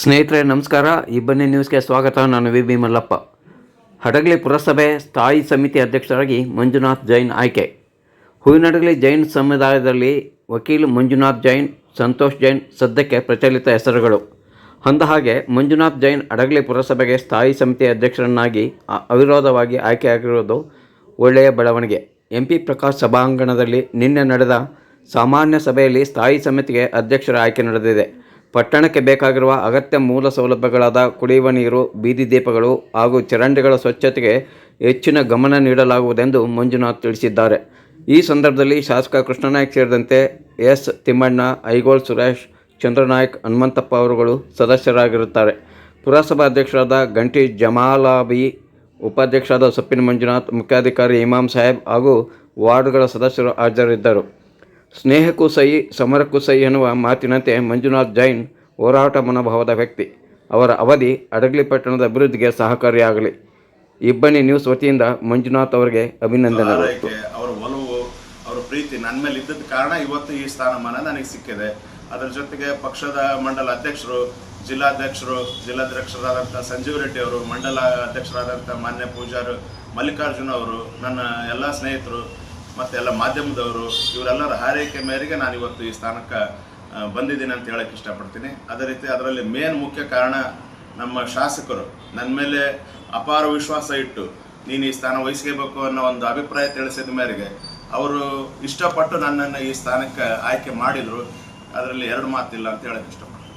ಸ್ನೇಹಿತರೆ, ನಮಸ್ಕಾರ. ಇಬ್ಬನಿ ನ್ಯೂಸ್ಗೆ ಸ್ವಾಗತ. ನಾನು ವಿ. ಬಿ ಮಲ್ಲಪ್ಪ ಹಡಗಲಿ ಪುರಸಭೆ ಸ್ಥಾಯಿ ಸಮಿತಿ ಅಧ್ಯಕ್ಷರಾಗಿ ಮಂಜುನಾಥ್ ಜೈನ್ ಆಯ್ಕೆ. ಹೂವಿನಡಗಲಿ ಜೈನ್ ಸಮುದಾಯದಲ್ಲಿ ವಕೀಲ್ ಮಂಜುನಾಥ್ ಜೈನ್, ಸಂತೋಷ್ ಜೈನ್ ಸದ್ಯಕ್ಕೆ ಪ್ರಚಲಿತ ಹೆಸರುಗಳು. ಅಂದ ಹಾಗೆ, ಮಂಜುನಾಥ್ ಜೈನ್ ಹಡಗಲಿ ಪುರಸಭೆಗೆ ಸ್ಥಾಯಿ ಸಮಿತಿ ಅಧ್ಯಕ್ಷರನ್ನಾಗಿ ಅವಿರೋಧವಾಗಿ ಆಯ್ಕೆಯಾಗಿರುವುದು ಒಳ್ಳೆಯ ಬೆಳವಣಿಗೆ. ಎಂ ಪಿ ಪ್ರಕಾಶ್ ಸಭಾಂಗಣದಲ್ಲಿ ನಿನ್ನೆ ನಡೆದ ಸಾಮಾನ್ಯ ಸಭೆಯಲ್ಲಿ ಸ್ಥಾಯಿ ಸಮಿತಿಗೆ ಅಧ್ಯಕ್ಷರ ಆಯ್ಕೆ ನಡೆದಿದೆ. ಪಟ್ಟಣಕ್ಕೆ ಬೇಕಾಗಿರುವ ಅಗತ್ಯ ಮೂಲ ಸೌಲಭ್ಯಗಳಾದ ಕುಡಿಯುವ ನೀರು, ಬೀದಿ ದೀಪಗಳು ಹಾಗೂ ಚರಂಡಿಗಳ ಸ್ವಚ್ಛತೆಗೆ ಹೆಚ್ಚಿನ ಗಮನ ನೀಡಲಾಗುವುದೆಂದು ಮಂಜುನಾಥ್ ತಿಳಿಸಿದ್ದಾರೆ. ಈ ಸಂದರ್ಭದಲ್ಲಿ ಶಾಸಕ ಕೃಷ್ಣನಾಯ್ಕ ಸೇರಿದಂತೆ ಎಸ್. ತಿಮ್ಮಣ್ಣ, ಐಗೋಳ್ ಸುರೇಶ್, ಚಂದ್ರನಾಯಕ್, ಹನುಮಂತಪ್ಪ ಅವರುಗಳು ಸದಸ್ಯರಾಗಿರುತ್ತಾರೆ. ಪುರಸಭಾ ಅಧ್ಯಕ್ಷರಾದ ಗಂಟಿ ಜಮಾಲಾಬಿ, ಉಪಾಧ್ಯಕ್ಷರಾದ ಸೊಪ್ಪಿನ ಮಂಜುನಾಥ್, ಮುಖ್ಯಾಧಿಕಾರಿ ಇಮಾಮ್ ಸಾಹೇಬ್ ಹಾಗೂ ವಾರ್ಡ್ಗಳ ಸದಸ್ಯರು ಹಾಜರಿದ್ದರು. ಸ್ನೇಹಕ್ಕೂ ಸಹಿ, ಸಮರಕ್ಕೂ ಸಹಿ ಎನ್ನುವ ಮಾತಿನಂತೆ ಮಂಜುನಾಥ್ ಜೈನ್ ಹೋರಾಟ ಮನೋಭಾವದ ವ್ಯಕ್ತಿ. ಅವರ ಅವಧಿ ಅಡಗಲಿ ಪಟ್ಟಣದ ಅಭಿವೃದ್ಧಿಗೆ ಸಹಕಾರಿಯಾಗಲಿ. ಇಬ್ಬನಿ ನ್ಯೂಸ್ ವತಿಯಿಂದ ಮಂಜುನಾಥ್ ಅವರಿಗೆ ಅಭಿನಂದನೆ ಅವರ ಒಲವು, ಅವರ ಪ್ರೀತಿ ನನ್ನ ಮೇಲೆ ಇದ್ದದ ಕಾರಣ ಇವತ್ತು ಈ ಸ್ಥಾನಮಾನ ನನಗೆ ಸಿಕ್ಕಿದೆ. ಅದರ ಜೊತೆಗೆ ಪಕ್ಷದ ಮಂಡಲ ಅಧ್ಯಕ್ಷರು, ಜಿಲ್ಲಾಧ್ಯಕ್ಷರು, ಜಿಲ್ಲಾಧ್ಯಕ್ಷರಾದಂಥ ಸಂಜೀವ್ ರೆಡ್ಡಿ ಅವರು, ಮಂಡಲ ಅಧ್ಯಕ್ಷರಾದಂಥ ಮಾನ್ಯ ಪೂಜಾರು ಮಲ್ಲಿಕಾರ್ಜುನ ಅವರು, ನನ್ನ ಎಲ್ಲ ಸ್ನೇಹಿತರು ಮತ್ತು ಎಲ್ಲ ಮಾಧ್ಯಮದವರು ಇವರೆಲ್ಲರ ಹಾರೈಕೆ ಮೇರೆಗೆ ನಾನು ಇವತ್ತು ಈ ಸ್ಥಾನಕ್ಕೆ ಬಂದಿದ್ದೀನಿ ಅಂತ ಹೇಳಕ್ಕೆ ಇಷ್ಟಪಡ್ತೀನಿ. ಅದೇ ರೀತಿ ಅದರಲ್ಲಿ ಮೇನ್ ಮುಖ್ಯ ಕಾರಣ ನಮ್ಮ ಶಾಸಕರು. ನನ್ನ ಮೇಲೆ ಅಪಾರ ವಿಶ್ವಾಸ ಇಟ್ಟು ನೀನು ಈ ಸ್ಥಾನ ವಹಿಸ್ಕೋಬೇಕು ಅನ್ನೋ ಒಂದು ಅಭಿಪ್ರಾಯ ತಿಳಿಸಿದ ಮೇರೆಗೆ ಅವರು ಇಷ್ಟಪಟ್ಟು ನನ್ನನ್ನು ಈ ಸ್ಥಾನಕ್ಕೆ ಆಯ್ಕೆ ಮಾಡಿದರು. ಅದರಲ್ಲಿ ಎರಡು ಮಾತಿಲ್ಲ ಅಂತ ಹೇಳಕ್ಕೆ ಇಷ್ಟಪಡ್ತೀನಿ.